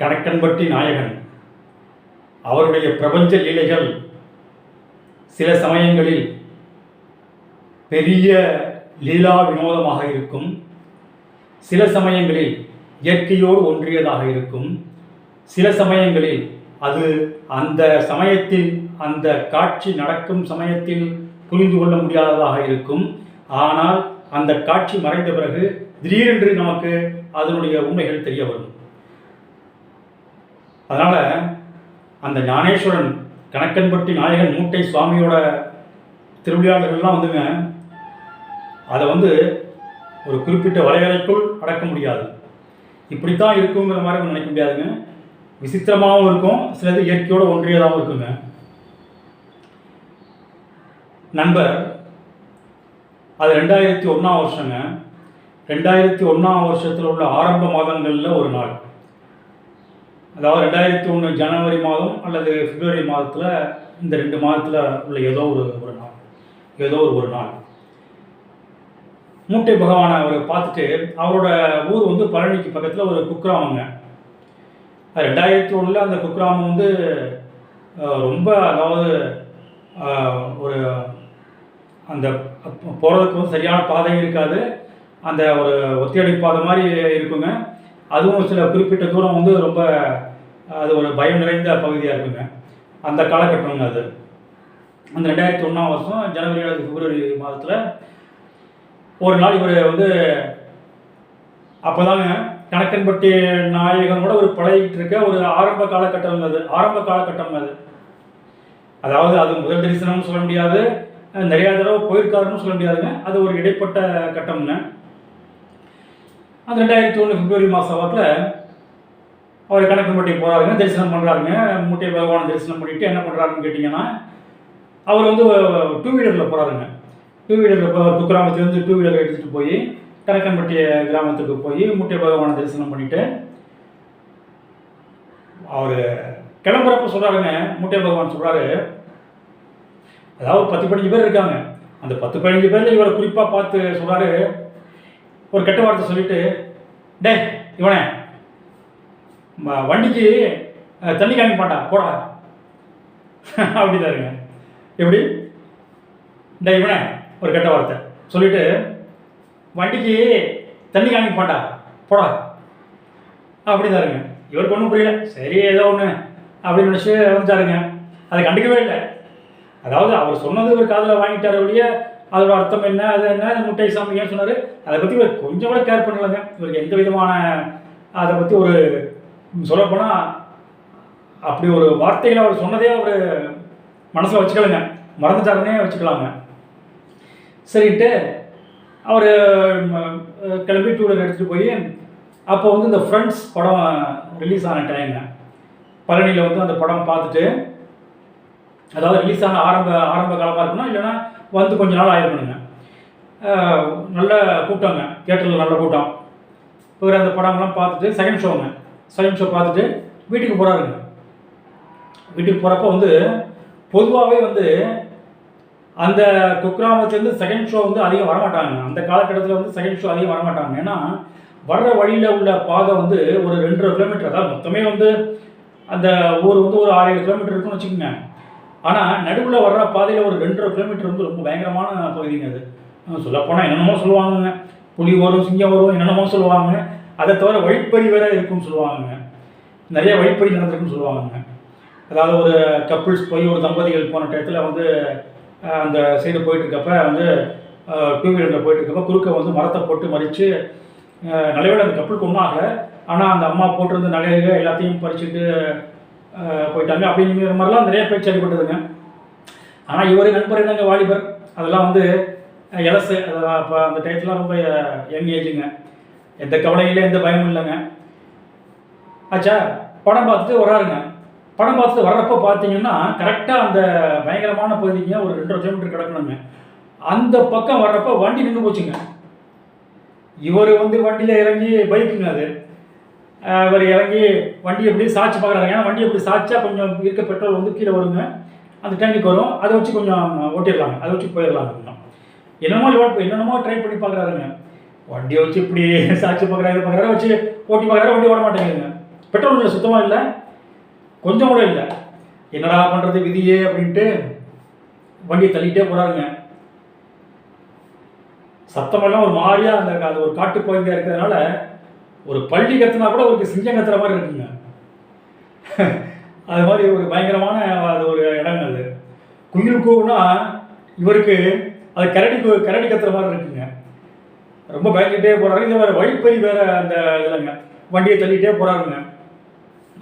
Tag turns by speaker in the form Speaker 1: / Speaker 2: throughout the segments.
Speaker 1: கணக்கன்பட்டி நாயகன். அவருடைய பிரபஞ்ச லீலைகள் சில சமயங்களில் பெரிய லீலா வினோதமாக இருக்கும். சில சமயங்களில் இயற்கையோடு ஒன்றியதாக இருக்கும். சில சமயங்களில் அது அந்த சமயத்தில் அந்த காட்சி நடக்கும் சமயத்தில் புரிந்து கொள்ள முடியாததாக இருக்கும். ஆனால் அந்த காட்சி மறைந்த பிறகு திடீரென்று நமக்கு அதனுடைய உண்மைகள் தெரிய வரும். அதனால் அந்த ஞானேஸ்வரன் கணக்கன்பட்டி நாயகன் மூட்டை சுவாமியோட திருவிளையாடல்கள்லாம் வந்துங்க. அதை வந்து ஒரு குறிப்பிட்ட வரையறைக்குள் அடக்க முடியாது. இப்படித்தான் இருக்குங்கிற மாதிரி நம்ம நினைக்க முடியாதுங்க. விசித்திரமாகவும் இருக்கும் சிலது இயற்கையோடு ஒன்றியதாகவும் இருக்குங்க. நண்பர் அது ரெண்டாயிரத்தி ஒன்றாம் வருஷங்க. ரெண்டாயிரத்தி ஒன்றாம் வருஷத்தில் உள்ள ஆரம்ப மாதங்களில் ஒரு நாள். அதாவது ரெண்டாயிரத்தி ஒன்று ஜனவரி மாதம் அல்லது பிப்ரவரி மாதத்தில் இந்த ரெண்டு மாதத்தில் உள்ள ஏதோ ஒரு ஒரு நாள். ஏதோ ஒரு ஒரு நாள். மூட்டை பகவானை அவரை பார்த்துட்டு அவரோட ஊர் வந்து பழனிக்கு பக்கத்தில் ஒரு குக்கிராமங்க. ரெண்டாயிரத்தி ஒன்றில் அந்த குக்கிராமம் வந்து ரொம்ப அதாவது ஒரு அந்த போகிறதுக்கு வந்து சரியான பாதை இருக்காது. அந்த ஒரு ஒத்தையடி பாதை மாதிரி இருக்குங்க. அதுவும் சில குறிப்பிட்ட தூரம் வந்து ரொம்ப அது ஒரு பயம் நிறைந்த பகுதியாக இருக்குங்க. அந்த காலகட்டம்ங்க அது. அந்த ரெண்டாயிரத்தி ஒன்றாம் வருஷம் ஜனவரி அல்லது பிப்ரவரி மாதத்தில் ஒரு நாள் இவர் வந்து அப்போதாங்க கணக்கன்பட்டி நாயகனோட ஒரு பழகிட்டு இருக்க ஒரு ஆரம்ப காலகட்டம் அது. ஆரம்ப காலகட்டம் அது. அதாவது அது முதல் தரிசனம்னு சொல்ல முடியாது. நிறையா தடவை போயிருக்காருன்னு சொல்ல முடியாதுங்க. அது ஒரு இடைப்பட்ட கட்டம்ங்க. அந்த ரெண்டாயிரத்தி ஒன்று பிப்ரவரி மாதம் வாக்கில் அவர் கணக்கம்பட்டி போகிறாருங்க தரிசனம் பண்ணுறாருங்க முட்டை பகவானை தரிசனம் பண்ணிவிட்டு என்ன பண்ணுறாருன்னு கேட்டிங்கன்னா அவர் வந்து டூ வீலரில் போகிறாருங்க டூ வீலரில் இப்போ குக்கிராமத்துலேருந்து டூ வீலர் எடுத்துகிட்டு போய் கணக்கன்பட்டி கிராமத்துக்கு போய் முட்டை பகவானை தரிசனம் பண்ணிவிட்டு அவர் கிளம்புறப்ப சொல்கிறாருங்க முட்டை பகவான் சொல்கிறாரு அதாவது பத்து பதினஞ்சு பேர் இருக்காங்க. அந்த பத்து பதினஞ்சு பேரில் இவரை குறிப்பாக பார்த்து சொல்கிறாரு ஒரு கெட்ட வார்த்தை சொல்லிட்டு டேய் இவனே வண்டிக்கு தண்ணி காமிக்க மாட்டா போடா. அப்படிதாருங்க எப்படி? டேய் இவனே ஒரு கெட்ட வார்த்தை. சொல்லிட்டு வண்டிக்கு தண்ணி காமிக்க மாட்டா போடா. அப்படிதாருங்க இவருக்கு ஒன்றும் புரியல. சரி ஏதோ ஒன்று அப்படின்னு நினச்சி வந்துட்டாருங்க அதை கண்டுக்கவே இல்லை. அதாவது அவர் சொன்னது ஒரு காதில் வாங்கிட்டார் ஒழிய அதோட அர்த்தம் என்ன அது என்ன அது முட்டை சாமி ஏன் சொன்னார். அதை பற்றி இவர் கொஞ்சம் கூட கேர் பண்ணலங்க. இவருக்கு எந்த விதமான அதை பற்றி ஒரு சொல்லப்போனால் அப்படி ஒரு வார்த்தைகளை அவர் சொன்னதே அவர் மனசில் வச்சுக்கலைங்க. மறந்துட்டாருன்னே வச்சுக்கலாங்க. சரின்ட்டு அவர் கிளம்பி டூ வீலர் எடுத்துகிட்டு போய் அப்போ வந்து இந்த ஃப்ரெண்ட்ஸ் படம் ரிலீஸ் ஆன டைம்ங்க பழனியில் வந்து அந்த படம் பார்த்துட்டு அதாவது ரிலீஸ் ஆன ஆரம்ப ஆரம்ப காலமாக இருக்கணும் இல்லைன்னா வந்து கொஞ்ச நாள் ஆயிருக்கணுங்க. நல்ல கூட்டங்க. தியேட்டரில் நல்ல கூட்டம். இவர் அந்த படம்லாம் பார்த்துட்டு செகண்ட் ஷோங்க செகண்ட் ஷோ பார்த்துட்டு வீட்டுக்கு போகிறாருங்க வீட்டுக்கு போகிறப்ப வந்து பொதுவாகவே வந்து அந்த குக்கிராமத்துலேருந்து செகண்ட் ஷோ வந்து அதிகம் வரமாட்டாங்க. அந்த காலகட்டத்தில் வந்து செகண்ட் ஷோ அதிகம் வரமாட்டாங்க. ஏன்னா வர்ற வழியில் உள்ள பாதை வந்து ஒரு ரெண்டரை கிலோமீட்டர் அதாவது மொத்தமே வந்து அந்த ஊர் வந்து ஒரு ஆறு ஏழு கிலோமீட்டர் இருக்குன்னு வச்சுக்கோங்க. ஆனால் நடுவில் வர்ற பாதையில் ஒரு ரெண்டரை கிலோமீட்டர் வந்து ரொம்ப பயங்கரமான பகுதிங்க அது. சொல்லப்போனால் என்னென்னமோ சொல்லுவாங்கங்க. புலி வரும் சிங்கம் வரும் என்னென்னமோ சொல்லுவாங்க அதை தவிர வழிப்பறி வேற இருக்குன்னு சொல்லுவாங்கங்க. நிறைய வழிப்பறி நடந்திருக்குன்னு சொல்லுவாங்கங்க. அதாவது ஒரு கப்புள்ஸ் போய் ஒரு தம்பதிகள் போன டயத்தில் வந்து அந்த சைடு போயிட்டுருக்கப்ப வந்து டூ வீலரில் போயிட்டுருக்கப்ப குறுக்க வந்து மரத்தை போட்டு மறித்து நிலவில் அந்த கப்பலுக்கு ஒன்றும் ஆகலை. ஆனால் அந்த அம்மா போட்டிருந்த நகைகள் எல்லாத்தையும் பறிச்சுட்டு போயிட்டாங்க. அப்படிங்கிற மாதிரிலாம் நிறைய பேச்சு அடிபட்டதுங்க ஆனால் இவர் நண்பர் என்னங்க? வாலிபர். அதெல்லாம் வந்து எலசு அதெல்லாம் அப்போ அந்த டயத்துலாம் ரொம்ப யங் ஏஜுங்க எந்த கவலையும் இல்லை எந்த பயமும் இல்லைங்க. ஆச்சா படம் பார்த்துட்டு வராருங்க படம் பார்த்துட்டு வர்றப்ப பார்த்தீங்கன்னா கரெக்டாக அந்த பயங்கரமான பகுதிங்க ஒரு ரெண்டரை கிலோமீட்டர் கிடக்கணுங்க. அந்த பக்கம் வர்றப்ப வண்டி நின்று போச்சுங்க. இவர் வந்து வண்டியில் இறங்கி பைக்குங்க அது. இவர் இறங்கி வண்டி எப்படி சாட்சி பார்க்குறாங்க ஏன்னா வண்டி எப்படி சாய்ச்சா கொஞ்சம் இருக்க பெட்ரோல் வந்து கீழே வருங்க. அந்த டேங்க்கு வரும். அதை வச்சு கொஞ்சம் ஓட்டிடலாங்க அதை வச்சு போயிடலாங்க கொஞ்சம் என்னமோ லோட் என்னென்னமோ ட்ரை பண்ணி பார்க்குறாருங்க. வண்டியை வச்சு இப்படி சாட்சி பார்க்குறாரு இது பார்க்குறாரு வச்சு ஓட்டி பார்க்குறாரு வண்டி ஓட மாட்டேங்குதுங்க. பெட்ரோல் இல்லை சுத்தமாக இல்லை. கொஞ்சம் கூட இல்லை. என்னடா பண்ணுறது விதியே அப்படின்ட்டு வண்டியை தள்ளிகிட்டே போகிறாருங்க சத்தமெல்லாம் ஒரு மாதிரியாக அந்த அது ஒரு காட்டு பகுதியாக இருக்கிறதுனால ஒரு பள்ளி கத்துனா கூட ஒரு சிங்கம் கத்துற மாதிரி இருக்குங்க. அது மாதிரி ஒரு பயங்கரமான அது ஒரு இடங்க அது. குயில் கூவுனா இவருக்கு அது கரடி கரடி கத்துற மாதிரி இருக்குங்க. ரொம்ப பயந்துகிட்டே போகிறாரு இது வேறு வழிப்பறி வேறு அந்த இதுலங்க. வண்டியை தள்ளிகிட்டே போகிறாருங்க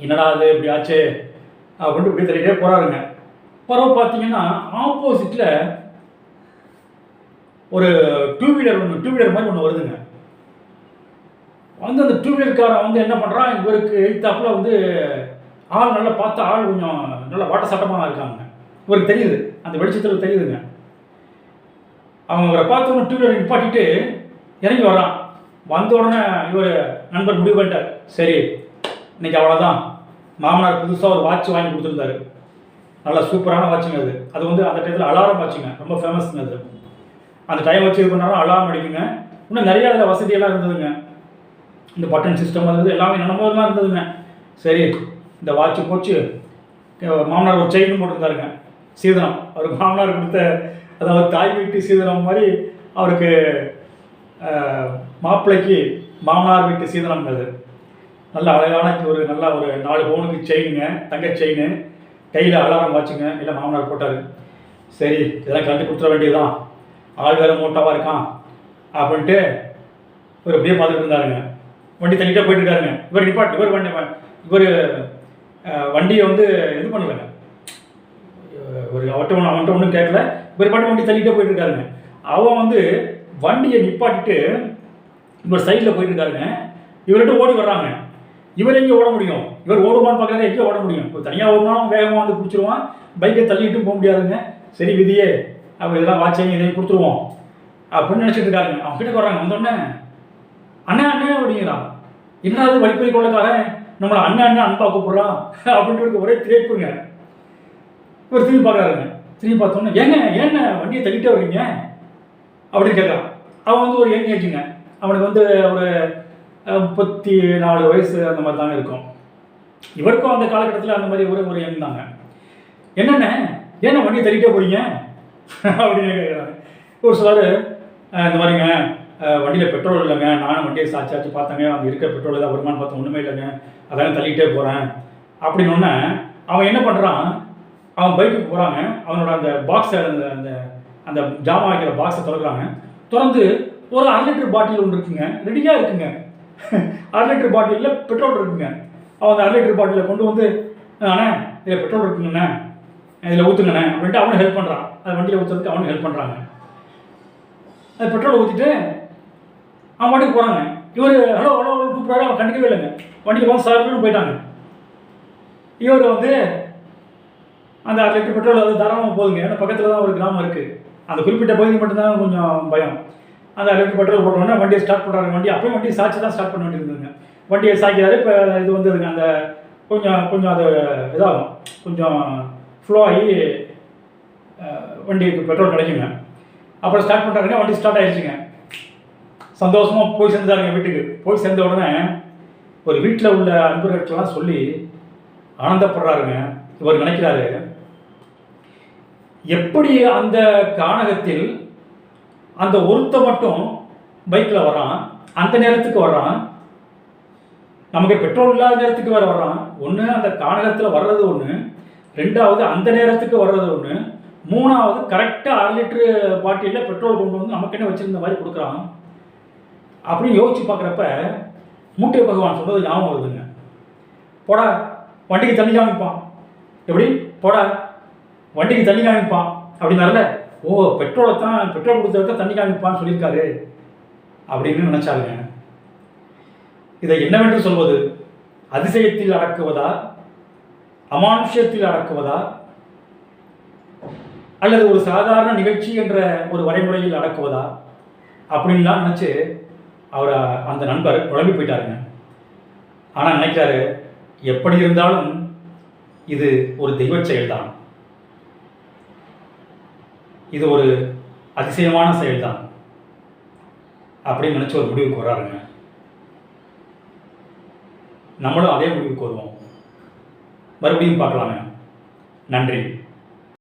Speaker 1: என்னடா அது இப்படி ஆச்சு? அப்படின்ட்டு இப்படி தள்ளிகிட்டே போகிறாருங்க பிறகு பார்த்தீங்கன்னா ஆப்போசிட்டில் ஒரு டூ வீலர் ஒன்று டூ வீலர் மாதிரி ஒன்று வருதுங்க. வந்து அந்த டூ வீலர்காரன் வந்து என்ன பண்ணுறான் இவருக்கு எழுத்தாப்பில் வந்து ஆள் நல்லா பார்த்தா ஆள் கொஞ்சம் நல்லா வாட்ட சட்டமாக இருக்காங்க. இவருக்கு தெரியுது. அந்த வெளிச்சத்தில் தெரியுதுங்க. அவங்க இவரை பார்த்தோன்னே டூ வீலர் நிப்பாட்டிட்டு இறங்கி வர்றான். வந்த உடனே இவர் நண்பர் முடிவு பண்ணிட்டார். சரி இன்னைக்கு அவ்வளோதான் மாமனார் புதுசாக ஒரு வாட்ச் வாங்கி கொடுத்துருந்தாரு. நல்லா சூப்பரான வாட்சுங்க அது. அது வந்து அந்த டயத்தில் அலாரம் வாட்சுங்க ரொம்ப ஃபேமஸ்ங்க அது. அந்த டைம் வச்சு இது பண்ணாலும் அலாரம் அடிக்குங்க. இன்னும் நிறையா அதில் வசதியெல்லாம் இருந்ததுங்க. இந்த பட்டன் சிஸ்டம் வந்தது எல்லாமே என்னென்னமோலாம் இருந்ததுங்க. சரி இந்த வாட்சு போச்சு. மாமனார் ஒரு செயின் போட்டிருந்தாருங்க. சீதனம். அவருக்கு மாமனார் கொடுத்த அதாவது தாய் வீட்டு சீதனம் மாதிரி அவருக்கு மாப்பிள்ளைக்கு மாமனார் வீட்டு சீதனம் அது. நல்ல அழகான ஒரு நல்ல ஒரு நாலு பவுனுக்கு செயினுங்க தங்க செயின் கையில் அலாரம் வாட்சுங்க இல்லை மாமனார் போட்டார். சரி இதெல்லாம் கலந்து கொடுத்துட வேண்டியதுதான். ஆள் வேறு மூட்டாவாக இருக்கான். அப்படின்ட்டு ஒரு அப்படியே பார்த்துட்டு இருந்தாருங்க. வண்டி தள்ளிட்டே போயிட்டு இருக்காருங்க இவர் நிப்பாட்டு இவர் வண்டி இவர் வண்டியை வந்து இது பண்ணலைங்க. ஒரு அவட்ட ஒன்று அவன்கிட்ட ஒன்றும் கேட்கல. இவர் பாட்டு வண்டி தள்ளிட்டே போயிட்டு இருக்காருங்க அவன் வந்து வண்டியை நிப்பாட்டிட்டு இவர் சைடில் போயிட்டு இருக்காருங்க இவர்கிட்ட ஓடி வர்றாங்க. இவர் எங்கே ஓட முடியும்? இவர் ஓடுவான்னு பார்க்குறாரு எங்கே ஓட முடியும்? இப்போ தனியாக ஓடினாலும் வேகமாக வந்து பிடிச்சிருவான். பைக்கை தள்ளிட்டு போக முடியாதுங்க. சரி விதியே. அப்போ இதெல்லாம் வாட்சிங் இதையும் கொடுத்துருவோம். அப்படின்னு நினச்சிட்டு இருக்காருங்க. அவங்க கிட்டே வர்றாங்க வந்தோடனே அண்ணன் அண்ணன் அப்படிங்கிறான் என்ன அது வழிப்பறி கொள்ளக்காரன்? நம்மளை அண்ணன் அண்ணன் அன்பா கூப்பிட்றான். அப்படின்ட்டு இருக்க ஒரே திரைப்புங்க. இவர் திரும்பி பார்க்குறாருங்க. திரும்பி பார்த்தோன்னே ஏங்க ஏங்க வண்டியை தள்ளிட்டே வர்றீங்க? அப்படின்னு கேட்குறான். அவன் வந்து ஒரு யங் ஏஜுங்க. அவனுக்கு வந்து ஒரு முப்பத்தி நாலு வயசு அந்த மாதிரி தாங்க இருக்கும். இவருக்கும் அந்த காலகட்டத்தில் அந்த மாதிரி ஒரு ஒரு யங் தாங்க. என்னண்ணே ஏன்னா வண்டியை தள்ளிட்டே போறீங்க? அப்படின்னு கேட்குறாங்க ஒரு சிலர் இந்த மாதிரிங்க வண்டியில் பெட்ரோல் இல்லைங்க. நானும் வண்டியை சாச்சாச்சு பார்த்தேங்க. அந்த இருக்கிற பெட்ரோல் தான் வருமானு பார்த்தா ஒன்றுமே இல்லைங்க. அதான் தள்ளிட்டே போகிறேன் அப்படின்னு அவன் என்ன பண்ணுறான் அவன் பைக்குக்கு போகிறாங்க அவனோட அந்த பாக்ஸை அந்த அந்த அந்த ஜாமான் வைக்கிற பாக்ஸை திறக்கிறாங்க. திறந்து ஒரு அரை லிட்டர் பாட்டில் ஒன்று இருக்குங்க. ரெடியாக இருக்குங்க. அரை லிட்டர் பாட்டிலில் பெட்ரோல் இருக்குங்க. அவன் அந்த அரை லிட்டர் பாட்டிலில் கொண்டு வந்து அண்ணே இதில் பெட்ரோல் இருக்குங்கண்ணே. இதில் ஊற்றுங்கண்ணே அப்படின்ட்டு அவனும் ஹெல்ப் பண்ணுறான் அந்த வண்டியில் ஊற்றுறதுக்கு அவனும் ஹெல்ப் பண்ணுறாங்க அது பெட்ரோல் ஊற்றிட்டு அவன் வண்டிக்கு போகிறாங்க இவர் ஹலோ ஹலோ ஹலோ கூப்பிட்றாரு அவன் கண்டுக்கவே இல்லைங்க. வண்டியில் போக சார்னு போயிட்டாங்க. இவர் வந்து அந்த அரை லிட்டர் பெட்ரோல் அது தாராளமாக போதுங்க. ஏன்னா பக்கத்தில் தான் ஒரு கிராமம் இருக்குது அந்த குறிப்பிட்ட பகுதி மட்டும்தான் கொஞ்சம் பயம். அந்த அரை லிட்டர் பெட்ரோல் போட்டோன்னா வண்டியை ஸ்டார்ட் பண்ணுறாங்க வண்டி அப்போ வண்டியை சாய்ச்சி தான் ஸ்டார்ட் பண்ண வேண்டியிருந்ததுங்க. வண்டியை சாய்க்கிறாரு இப்போ இது வந்ததுங்க. அந்த கொஞ்சம் கொஞ்சம் அது இதாகும். கொஞ்சம் ஃப்ளோ ஆகி வண்டி வண்டிக்கு பெட்ரோல் கிடைக்குங்க. அப்புறம் ஸ்டார்ட் பண்ணுறாங்கன்னா வண்டி ஸ்டார்ட் ஆகிடுச்சுங்க சந்தோஷமாக போய் சேர்ந்தாருங்க வீட்டுக்கு. போய் சேர்ந்த உடனே ஒரு வீட்டில் உள்ள அன்பர்கள்ட்டெல்லாம் சொல்லி ஆனந்தப்படுறாருங்க. இவர் நினைக்கிறாரு எப்படி அந்த கானகத்தில் அந்த ஒருத்த மட்டும் பைக்கில் வரான் அந்த நேரத்துக்கு வர்றான்? நமக்கு பெட்ரோல் இல்லாத நேரத்துக்கு வேறு வர்றான். ஒன்று அந்த கானகத்தில் வர்றது ஒன்று ரெண்டாவது அந்த நேரத்துக்கு வர்றது ஒன்று மூணாவது கரெக்டாக அரை லிட்டரு பாட்டிலில் பெட்ரோல் கொண்டு வந்து நமக்கு என்ன வச்சுருந்த மாதிரி கொடுக்குறான்? அப்படின்னு யோசிச்சு பார்க்குறப்ப மூட்டை பகவான் சொன்னது ஞாபகம் வருதுங்க. போடா வண்டிக்கு தண்ணி காமிப்பான். எப்படி? போடா வண்டிக்கு தண்ணி காமிப்பான். அப்படின்னால ஓ பெட்ரோலை தான் பெட்ரோல் கொடுத்ததுக்கு தண்ணி காமிப்பான்னு சொல்லியிருக்காரு. அப்படின்னு நினச்சாங்க இதை என்னவென்று சொல்வது? அதிசயத்தில் அடக்குவதா? அமானுஷ்யத்தில் அடக்குவதா? அல்லது ஒரு சாதாரண நிகழ்ச்சி என்ற ஒரு வரைமுறையில் அடக்குவதா? அப்படின்லாம் நினச்சி அவர் அந்த நண்பர் குழம்பி போயிட்டாருங்க. ஆனால் நினைக்கிறாரு எப்படி இருந்தாலும் இது ஒரு தெய்வ செயல்தான். இது ஒரு அதிசயமான செயல்தான். அப்படின்னு நினச்சி ஒரு முடிவுக்கு வராருங்க நம்மளும் அதே முடிவுக்கு வருவோம். மறுபடியும் பார்க்கலாங்க. நன்றி.